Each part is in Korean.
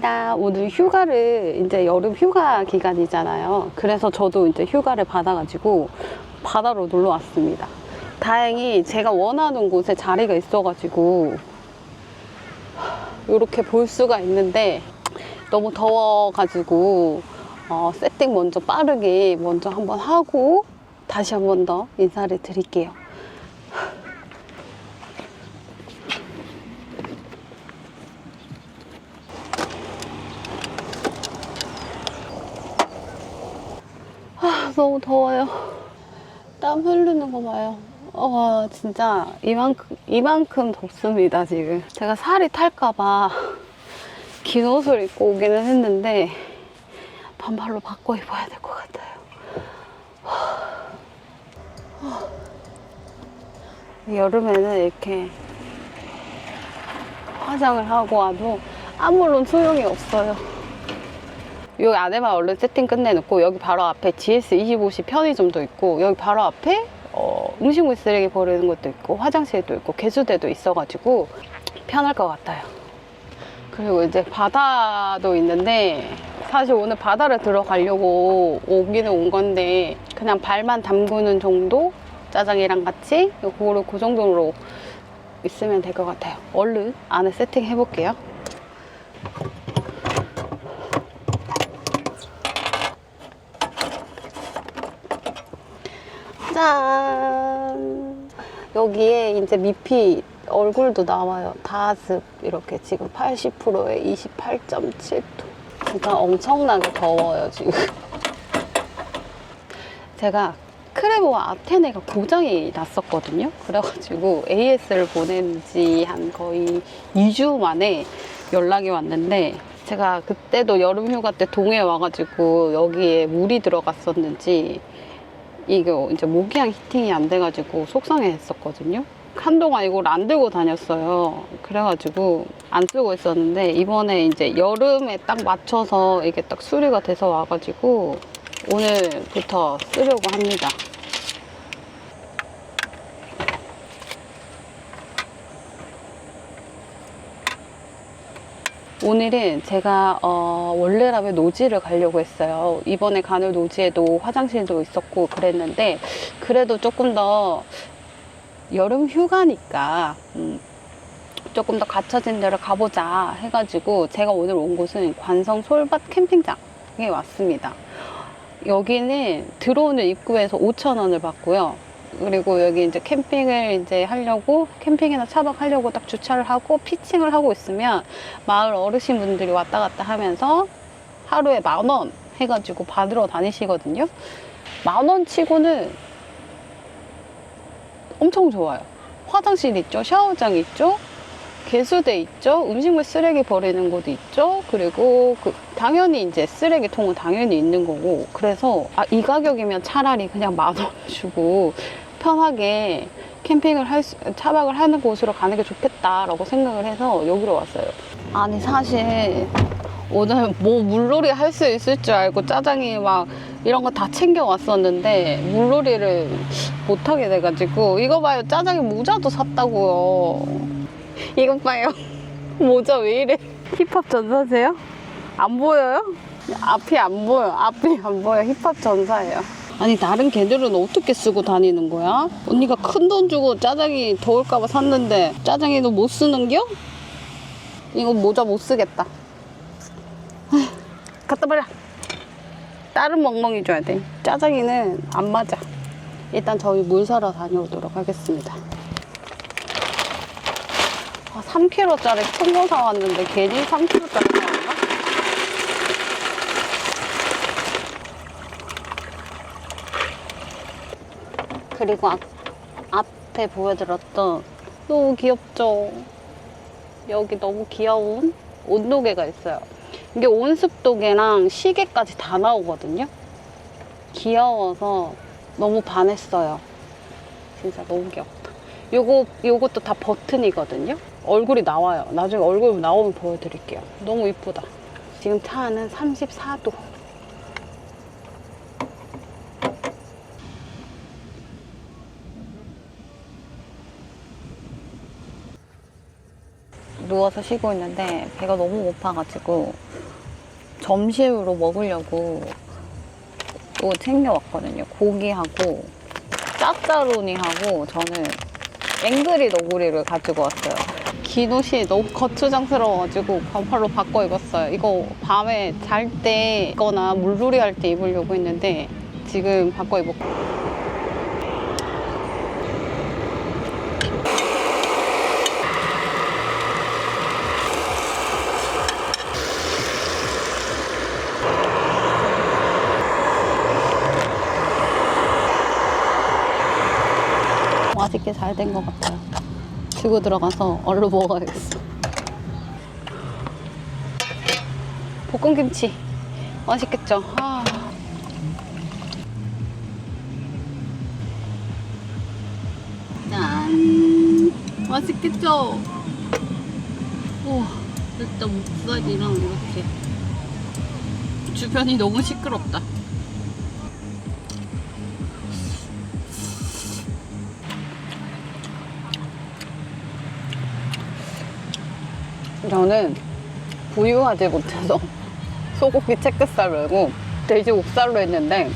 반갑습니다. 오늘 휴가를 이제 여름 휴가 기간이잖아요. 그래서 저도 이제 휴가를 받아가지고 바다로 놀러 왔습니다. 다행히 제가 원하는 곳에 자리가 있어가지고 이렇게 볼 수가 있는데 너무 더워가지고 어, 세팅 먼저 빠르게 먼저 한번 하고 다시 한번 더 인사를 드릴게요. 아, 너무 더워요. 땀 흐르는 거 봐요. 와, 진짜 이만큼, 이만큼 덥습니다, 지금. 제가 살이 탈까봐 긴 옷을 입고 오기는 했는데 반팔로 바꿔 입어야 될 것 같아요. 여름에는 이렇게 화장을 하고 와도 아무런 소용이 없어요. 여기 안에만 얼른 세팅 끝내놓고 여기 바로 앞에 GS25시 편의점도 있고 여기 바로 앞에 어, 음식물 쓰레기 버리는 것도 있고 화장실도 있고 개수대도 있어가지고 편할 것 같아요. 그리고 이제 바다도 있는데 사실 오늘 바다를 들어가려고 오기는 온 건데 그냥 발만 담그는 정도 짜장이랑 같이 그거를 그 정도로 있으면 될 것 같아요. 얼른 안에 세팅 해볼게요. 짠! 여기에 이제 미피 얼굴도 나와요. 다습 이렇게 지금 80%에 28.7도. 진짜 엄청나게 더워요, 지금. 제가 크레모와 아테네가 고장이 났었거든요. 그래가지고 AS를 보낸 지 한 거의 2주 만에 연락이 왔는데 제가 그때도 여름 휴가 때 동해 와가지고 여기에 물이 들어갔었는지 이게 이제 모기향 히팅이 안 돼가지고 속상해 했었거든요. 한동안 이걸 안 들고 다녔어요. 그래가지고 안 쓰고 있었는데 이번에 이제 여름에 딱 맞춰서 이게 딱 수리가 돼서 와가지고 오늘부터 쓰려고 합니다. 오늘은 제가 어, 원래라면 노지를 가려고 했어요. 이번에 가는 노지에도 화장실도 있었고 그랬는데 그래도 조금 더 여름 휴가니까 음, 조금 더 갖춰진 데를 가보자 해가지고 제가 오늘 온 곳은 관성 솔밭 캠핑장에 왔습니다. 여기는 들어오는 입구에서 5,000원을 받고요. 그리고 여기 이제 캠핑을 이제 하려고 캠핑이나 차박하려고 딱 주차를 하고 피칭을 하고 있으면 마을 어르신분들이 왔다 갔다 하면서 하루에 만 원 해가지고 받으러 다니시거든요. 만 원 치고는 엄청 좋아요. 화장실 있죠, 샤워장 있죠, 개수대 있죠, 음식물 쓰레기 버리는 곳 있죠. 그리고 그 당연히 이제 쓰레기통은 당연히 있는 거고. 그래서 아, 이 가격이면 차라리 그냥 만 원 주고 편하게 캠핑을 할 수, 차박을 하는 곳으로 가는 게 좋겠다라고 생각을 해서 여기로 왔어요. 아니 사실 오늘 뭐 물놀이 할 수 있을 줄 알고 짜장이 막 이런 거 다 챙겨 왔었는데 물놀이를 못 하게 돼가지고 이거 봐요 짜장이 모자도 샀다고요. 이것 봐요 모자 왜 이래? 힙합 전사세요? 안 보여요? 앞이 안 보여 앞이 안 보여 힙합 전사예요. 아니 다른 개들은 어떻게 쓰고 다니는 거야? 언니가 큰 돈 주고 짜장이 더울까봐 샀는데 짜장이도 못 쓰는겨? 이거 모자 못 쓰겠다. 아휴, 갖다 버려. 다른 멍멍이 줘야 돼. 짜장이는 안 맞아. 일단 저희 물 사러 다녀오도록 하겠습니다. 아, 3kg짜리 큰 거 사왔는데 괜히 3kg짜리 사왔나? 그리고 앞, 앞에 보여드렸던 너무 귀엽죠? 여기 너무 귀여운 온도계가 있어요. 이게 온습도계랑 시계까지 다 나오거든요. 귀여워서 너무 반했어요. 진짜 너무 귀엽다. 요거, 요것도 다 버튼이거든요. 얼굴이 나와요. 나중에 얼굴 나오면 보여드릴게요. 너무 이쁘다. 지금 차 안은 34도. 누워서 쉬고 있는데 배가 너무 고파가지고 점심으로 먹으려고 또 챙겨왔거든요. 고기하고 짜짜로니하고 저는 앵그리 너구리를 가지고 왔어요. 긴 옷이 너무 거추장스러워가지고 반팔로 바꿔 입었어요. 이거 밤에 잘 때 입거나 물놀이 할 때 입으려고 했는데 지금 바꿔 입었고 맛있게 잘 된 것 같아요. 들고 들어가서 얼른 먹어야겠어. 볶음김치 맛있겠죠? 아. 짠 맛있겠죠? 우와 일단 목살이랑 이렇게 주변이 너무 시끄럽다. 저는 부유하지 못해서 소고기 채끝살 말고 돼지 옥살로 했는데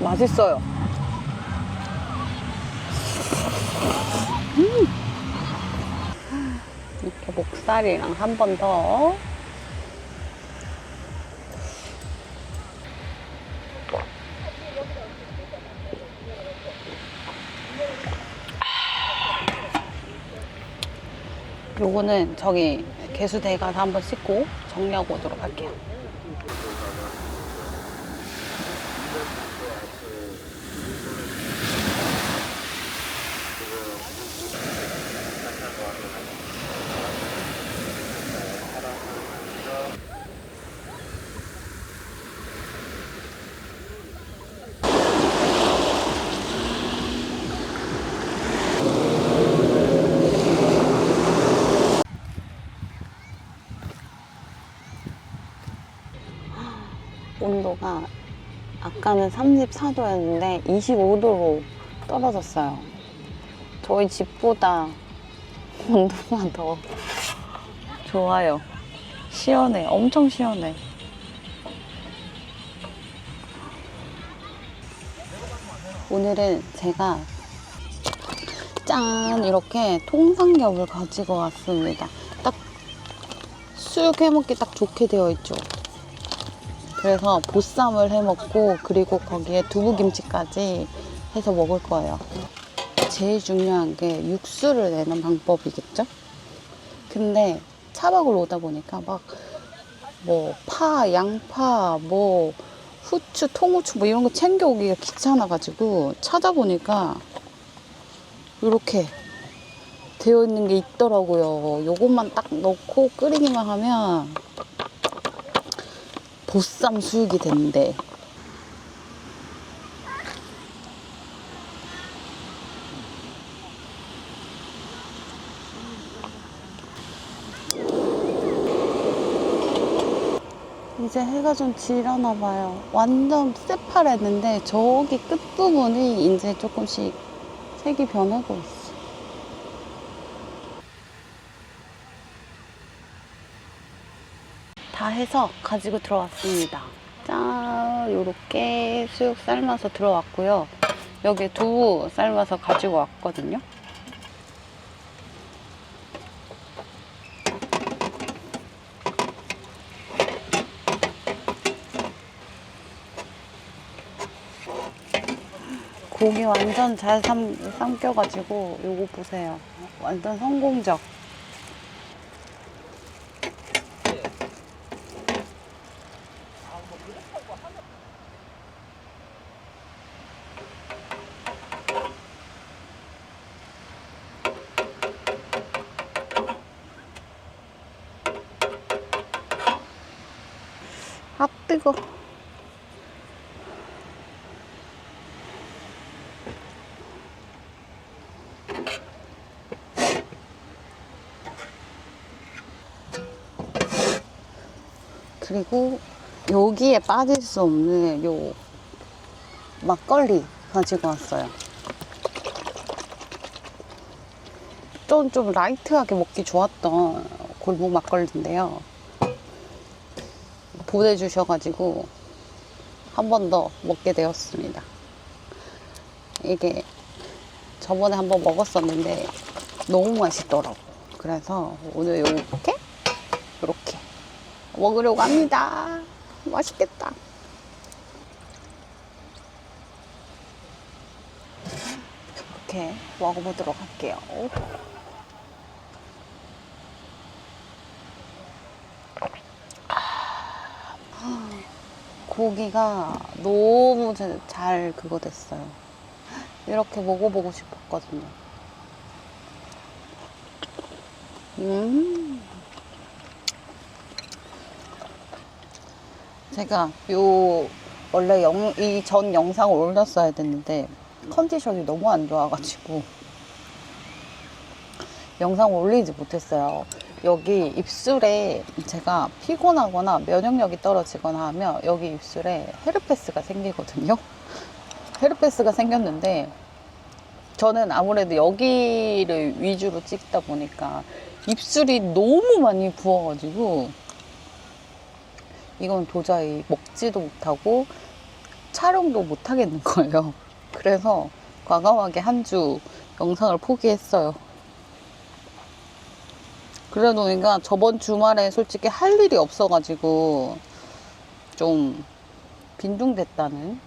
맛있어요. 음. 이렇게 목살이랑 한 번 더. 요거는 저기 개수대 가서 한번 씻고 정리하고 오도록 할게요. 온도가 아까는 34도였는데 25도로 떨어졌어요. 저희 집보다 온도가 더 좋아요. 시원해. 엄청 시원해. 오늘은 제가 짠! 이렇게 통삼겹을 가지고 왔습니다. 딱 수육 해먹기 딱 좋게 되어 있죠. 그래서 보쌈을 해 먹고 그리고 거기에 두부김치까지 해서 먹을 거예요. 제일 중요한 게 육수를 내는 방법이겠죠? 근데 차박을 오다 보니까 막 뭐 파, 양파, 뭐 후추, 통후추 뭐 이런 거 챙겨오기가 귀찮아가지고 찾아보니까 이렇게 되어 있는 게 있더라고요. 요것만 딱 넣고 끓이기만 하면 보쌈 수육이 된대. 이제 해가 좀 지려나 봐요. 완전 새파랬는데 저기 끝부분이 이제 조금씩 색이 변하고 있어. 다 해서 가지고 들어왔습니다. 짠! 요렇게 수육 삶아서 들어왔고요. 여기 두부 삶아서 가지고 왔거든요. 고기 완전 잘 삶, 삶겨가지고 요거 보세요. 완전 성공적. 그리고 여기에 빠질 수 없는 요 막걸리 가지고 왔어요. 좀, 좀 라이트하게 먹기 좋았던 골목 막걸리인데요. 보내주셔가지고 한 번 더 먹게 되었습니다. 이게 저번에 한번 먹었었는데 너무 맛있더라고. 그래서 오늘 요렇게 먹으려고 합니다. 맛있겠다. 이렇게 먹어보도록 할게요. 고기가 너무 잘- 잘 그거 됐어요. 이렇게 먹어보고 싶었거든요. 음. 제가 요 원래 이 전 영상을 올렸어야 됐는데 컨디션이 너무 안 좋아가지고 영상 올리지 못했어요. 여기 입술에 제가 피곤하거나 면역력이 떨어지거나 하면 여기 입술에 헤르페스가 생기거든요. 헤르페스가 생겼는데 저는 아무래도 여기를 위주로 찍다 보니까 입술이 너무 많이 부어가지고 이건 도저히 먹지도 못하고 촬영도 못 하겠는 거예요. 그래서 과감하게 한 주 영상을 포기했어요. 그래도 그러니까 저번 주말에 솔직히 할 일이 없어가지고 좀 빈둥댔다는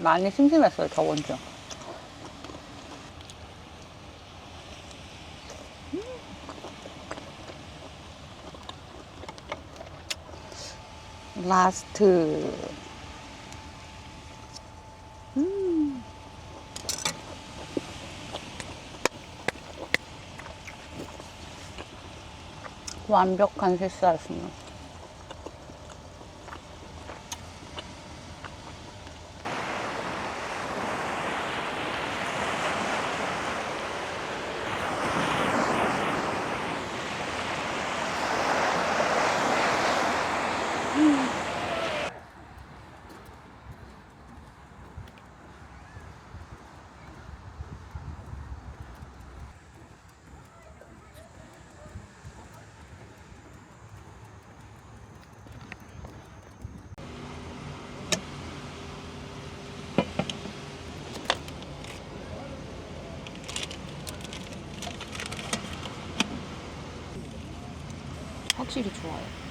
많이 심심했어요 저번 주. 라스트 음. 완벽한 실수였습니다. 확실히 좋아요.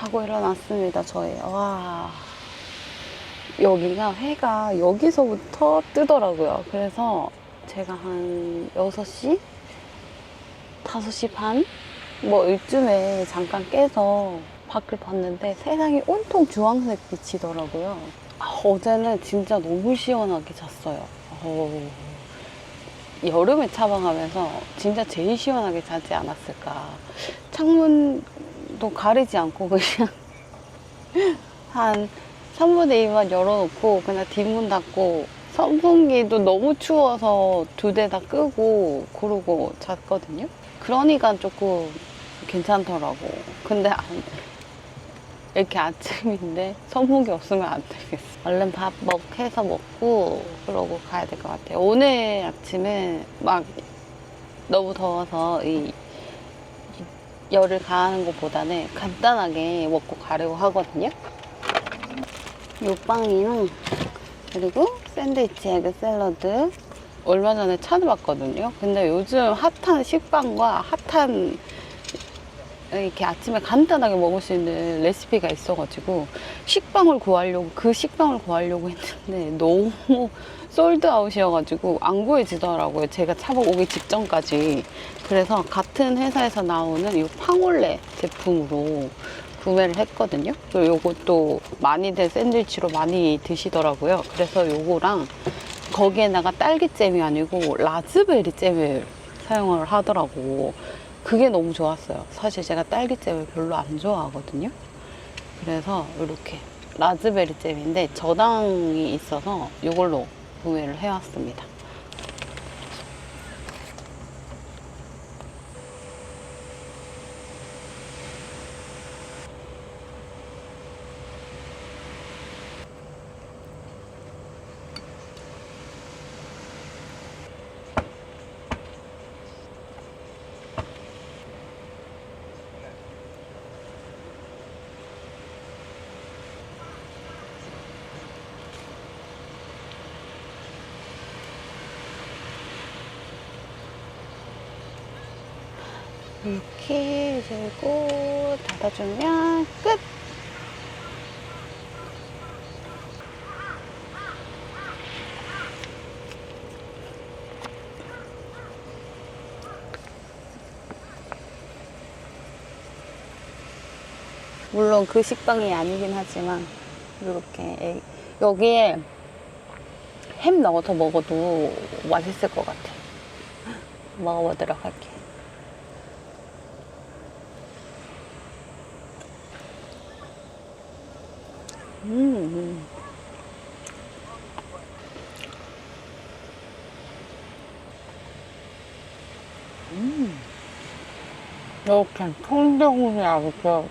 자고 일어났습니다, 저희. 와. 여기가 해가 여기서부터 뜨더라고요. 그래서 제가 한 6시? 5시 반? 뭐 이쯤에 잠깐 깨서 밖을 봤는데 세상이 온통 주황색 빛이더라고요. 아, 어제는 진짜 너무 시원하게 잤어요. 어우, 여름에 차방하면서 진짜 제일 시원하게 자지 않았을까. 창문 도 가리지 않고 그냥 한 3분의 2만 열어놓고 그냥 뒷문 닫고 선풍기도 너무 추워서 두 대 다 끄고 그러고 잤거든요. 그러니까 조금 괜찮더라고. 근데 안- 이렇게 아침인데 선풍기 없으면 안 되겠어. 얼른 밥 먹, 해서 먹고 그러고 가야 될 것 같아요. 오늘 아침은 막 너무 더워서 이 열을 가하는 것보다는 간단하게 먹고 가려고 하거든요. 요 빵이랑 그리고 샌드위치 에그 샐러드 얼마 전에 찾아봤거든요. 근데 요즘 핫한 식빵과 핫한 이렇게 아침에 간단하게 먹을 수 있는 레시피가 있어가지고 식빵을 구하려고 그 식빵을 구하려고 했는데 너무 솔드아웃이어가지고 안 구해지더라고요. 제가 차박 오기 직전까지 그래서 같은 회사에서 나오는 이 팡올레 제품으로 구매를 했거든요. 그리고 요것도 많이들 샌드위치로 많이 드시더라고요. 그래서 요거랑 거기에다가 딸기잼이 아니고 라즈베리 잼을 사용을 하더라고. 그게 너무 좋았어요. 사실 제가 딸기잼을 별로 안 좋아하거든요. 그래서 이렇게 라즈베리 잼인데 저당이 있어서 이걸로 구매를 해왔습니다. 이렇게 들고 닫아주면 끝! 물론 그 식빵이 아니긴 하지만 이렇게 애- 여기에 햄 넣어서 먹어도 맛있을 것 같아. 먹어보도록 할게. 음. 음. 이렇게 통대훈이 이렇게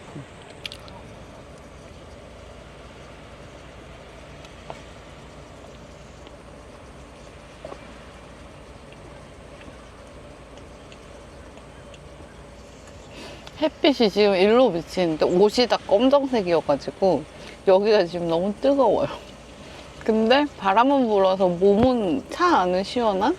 햇빛이 지금 일로 비치는데 옷이 다 검정색이어가지고 여기가 지금 너무 뜨거워요. 근데 바람은 불어서 몸은 차 안은 시원한?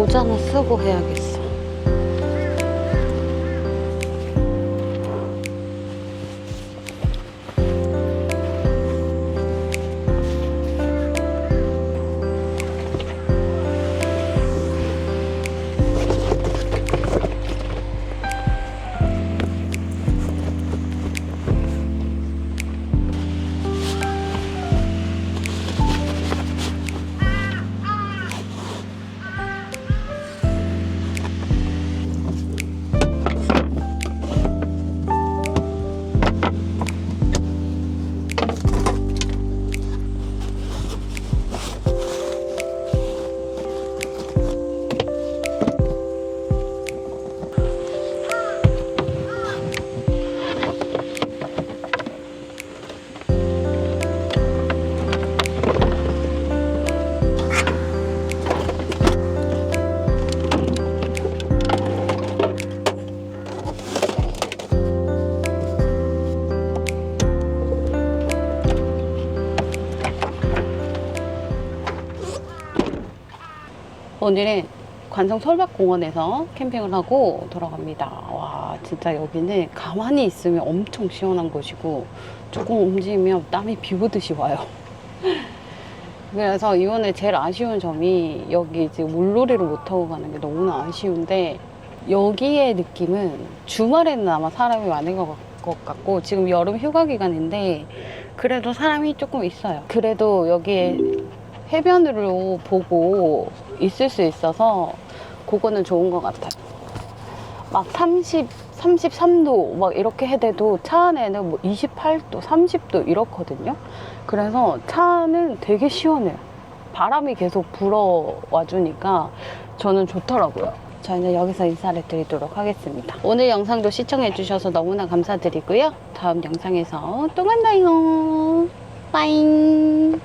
모자는 쓰고 해야겠어. 오늘은 관성 솔밭공원에서 캠핑을 하고 돌아갑니다. 와, 진짜 여기는 가만히 있으면 엄청 시원한 곳이고 조금 움직이면 땀이 비 오듯이 와요. 그래서 이번에 제일 아쉬운 점이 여기 지금 물놀이를 못 타고 가는 게 너무나 아쉬운데 여기의 느낌은 주말에는 아마 사람이 많은 것 같고 지금 여름 휴가 기간인데 그래도 사람이 조금 있어요. 그래도 여기에 해변으로 보고 있을 수 있어서 그거는 좋은 것 같아요. 막 30, 33도 막 이렇게 해대도 차 안에는 뭐 28도, 30도 이렇거든요. 그래서 차는 되게 시원해요. 바람이 계속 불어와 주니까 저는 좋더라고요. 저희는 여기서 인사를 드리도록 하겠습니다. 오늘 영상도 시청해주셔서 너무나 감사드리고요. 다음 영상에서 또 만나요. 빠잉.